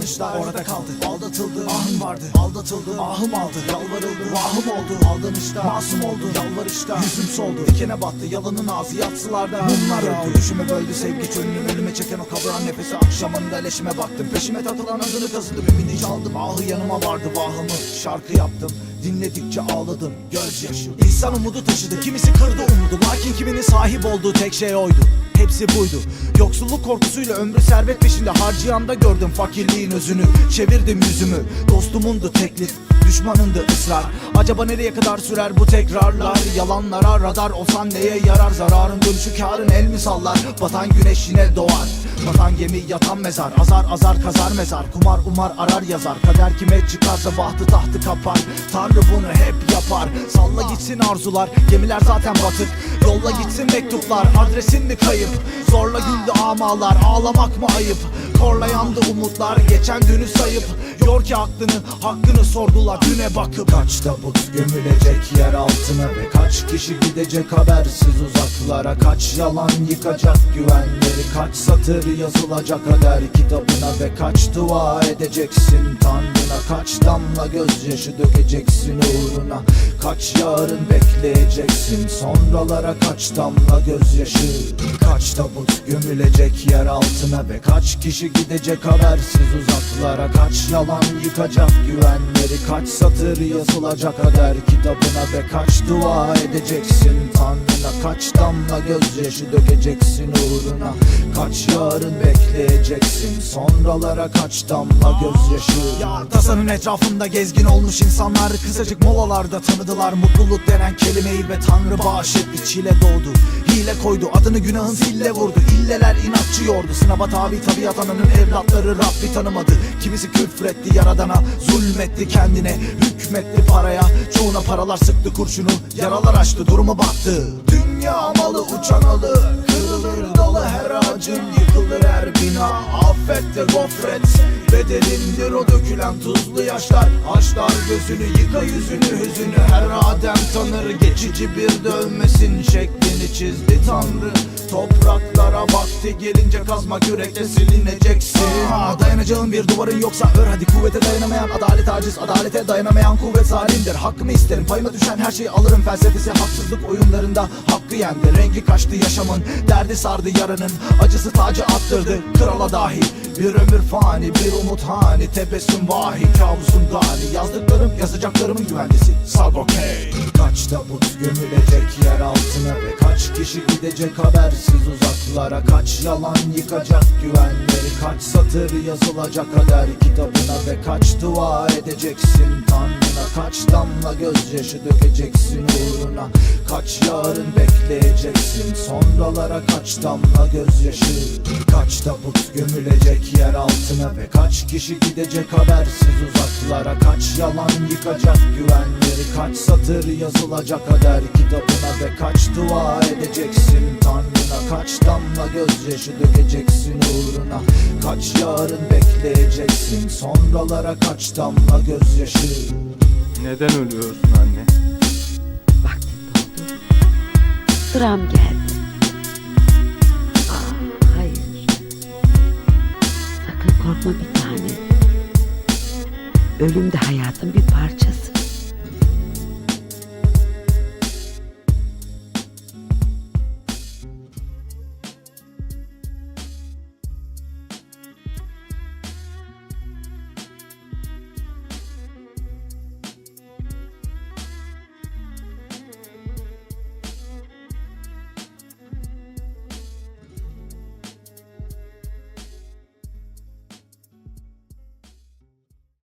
bakışlar orada kaldı. Aldatıldı. Ahım vardı. Aldatıldım ahım aldı. Yalvarıldı. Vahım oldu. Aldanışta. Masum oldu. Yalvarışta. Yüzüm soldu. Dikene battı. Yalanın ağzı yatsılarda. Mumlar öldü. Düşümü böldü sevgi çölünün ölüme çeken o kavran nefesi. Akşamında leşime baktım. Peşime takılan adını kazıdım. Ümidi çaldım. Ahı yanıma vardı. Vahımı Şarkı yaptım Dinledikçe ağladım gözyaşı İnsan umudu taşıdı kimisi kırdı umudu. Lakin kiminin sahip olduğu tek şey oydu. Hepsi buydu. Yoksulluk korkusuyla ömrü servet peşinde harcayanda gördüm fakirliğin özünü. Çevirdim yüzümü Dostumundu teklif Düşmanındı ısrar. Acaba nereye kadar sürer bu tekrarlar? Yalanlara radar olsan neye yarar? Zararın dönüşü karın el mi sallar? Batan güneş yine doğar Batan gemi yatan mezar. Azar azar kazar mezar. Kumar umar arar yazar. Kader kime çıkarsa bahtı tahtı kapar. Tanrı bunu hep yapar. Salla gitsin arzular. Gemiler zaten batık. Yolla gitsin mektuplar. Adresin mi kayıp? Zorla güldü amalar. Ağlamak mı ayıp? Korla yandı umutlar. Geçen dünü sayıp Yor ki aklını hakkını sordular. Düne bakıp Kaç tabut gömülecek yer altına Ve kaç kişi gidecek habersiz uzaklara. Kaç yalan yıkacak güvenleri Kaç satır yazılacak kader kitabına Ve kaç dua edeceksin Tanrına. Kaç damla gözyaşı dökeceksin uğruna. Kaç yarın bekleyeceksin Sonralara. Kaç damla gözyaşı Kaç tabut gömülecek yer altına Ve kaç kişi gidecek habersiz uzaklara. Kaç yalan yıkacak güvenleri. Kaç satır yazılacak kader kitabına Ve kaç dua edeceksin? Tanrına Kaç damla gözyaşı dökeceksin uğruna? Kaç yarın bekleyeceksin? Sonralara kaç damla gözyaşı? Ya tasanın etrafında gezgin olmuş insanlar Kısacık molalarda tanıdılar. Mutluluk denen kelimeyi ve Tanrı bağışetti Çile doğdu. Hile koydu adını günahın sille vurdu. İlleler inatçı yordu. Sınava tabi tabiat ananın evlatları Rabbi tanımadı. Kimisi küfretti yaradana Zulmetti kendine Hükmetti paraya. Çoğuna paralar sıktı kurşunu Yaralar açtı durumu battı Dünya malı uçan alı. Kırılır dalı her ağacın Yıkılır her bina. Affet de gofret Bedelindir o dökülen tuzlu yaşlar. Açlar gözünü yıka yüzünü hüzünü Her adem tanır. Geçici bir dövmesin Şeklini çizdi Tanrı. Topraklara vakti gelince kazma kürekle silineceksin. Aa, Dayanacağın bir duvarın yoksa ör hadi Kuvvete dayanamayan adalet aciz Adalete dayanamayan kuvvet zalimdir Hakkımı isterim payıma düşen her şeyi alırım. Felsefesi haksızlık oyunlarında hakkı yendi. Rengi kaçtı yaşamın derdi sardı yaranın Acısı tacı attırdı krala dahi. Bir ömür fani bir umut hani. Tebessüm vahi kabusun gani Yazdıklarım yazacaklarımın güvencesi. Sagokey Kaç tabut gömülecek yer altına Ve kaç kişi gidecek habersiz uzaklara? Kaç yalan yıkacak güvenleri? Kaç satır yazılacak kader kitabına Ve kaç dua edeceksin? Tanrına Kaç damla gözyaşı dökeceksin uğruna? Kaç yarın bekleyeceksin? Sonralara kaç damla gözyaşı? Kaç tabut gömülecek yer altına Ve kaç kişi gidecek habersiz uzaklara? Kaç yalan yıkacak güvenleri? Kaç satır yazılacak kader kitabına Ve kaç dua edeceksin? Tanrına Kaç damla gözyaşı dökeceksin uğruna Kaç yarın bekleyeceksin Sonralara kaç damla gözyaşı Neden ölüyorsun anne? Vaktim doldu. Sıram geldi. Ah, hayır. Sakın korkma bir tane. Ölüm de hayatın bir parçası.